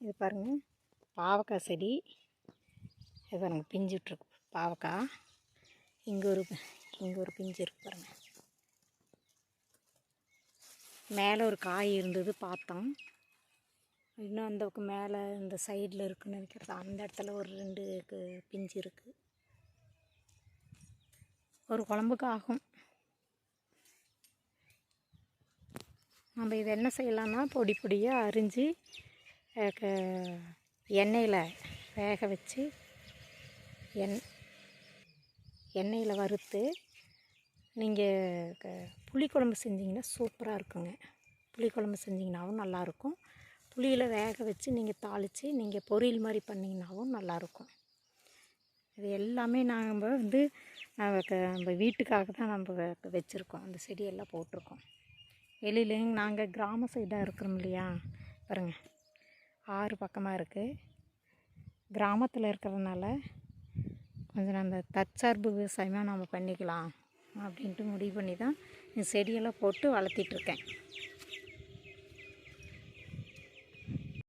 இது பாருங்கள் பாவக்காய் செடி. இது பாருங்கள் பிஞ்சு விட்ருக்கு பாவக்காய் இங்கே ஒரு இங்கே ஒரு பிஞ்சு இருக்கு பாருங்கள் மேலே ஒரு காய் இருந்தது பார்த்தோம். இன்னும் அந்த பக்கம் மேலே இந்த சைடில் இருக்குன்னு நினைக்கிறது அந்த இடத்துல ஒரு ரெண்டு கு- பிஞ்சு இருக்குது ஒரு குழம்புக்கு ஆகும். நம்ம இதை என்ன செய்யலாம்னா பொடி பொடியாக அரிஞ்சு எண்ணெயில் வேக வச்சு எண் எண்ணெயில் வறுத்து நீங்கள் க புளிக்குழம்பு செஞ்சிங்கன்னா சூப்பராக இருக்குங்க. புளிக்குழம்பு செஞ்சிங்கனாவும் நல்லாயிருக்கும். புளியில் வேக வச்சு நீங்கள் தாளித்து நீங்கள் பொரியல் மாதிரி பண்ணிங்கனாவும் நல்லாயிருக்கும். இது எல்லாமே நாம் வந்து நம்ம க- நம்ம வீட்டுக்காக தான் நம்ம வச்சுருக்கோம். அந்த செடியெல்லாம் போட்டிருக்கோம். வெளியில நாங்கள் கிராம சைடாக இருக்கிறோம் இல்லையா? பாருங்கள் ஆறு பக்கமாக இருக்குது கிராமத்தில் இருக்கிறதுனால கொஞ்சம் அந்த தற்சார்பு விவசாயமாக நம்ம பண்ணிக்கலாம் அப்படின்ட்டு முடிவு பண்ணி தான் இந்த செடியெல்லாம் போட்டு வளர்த்திட்ருக்கேன்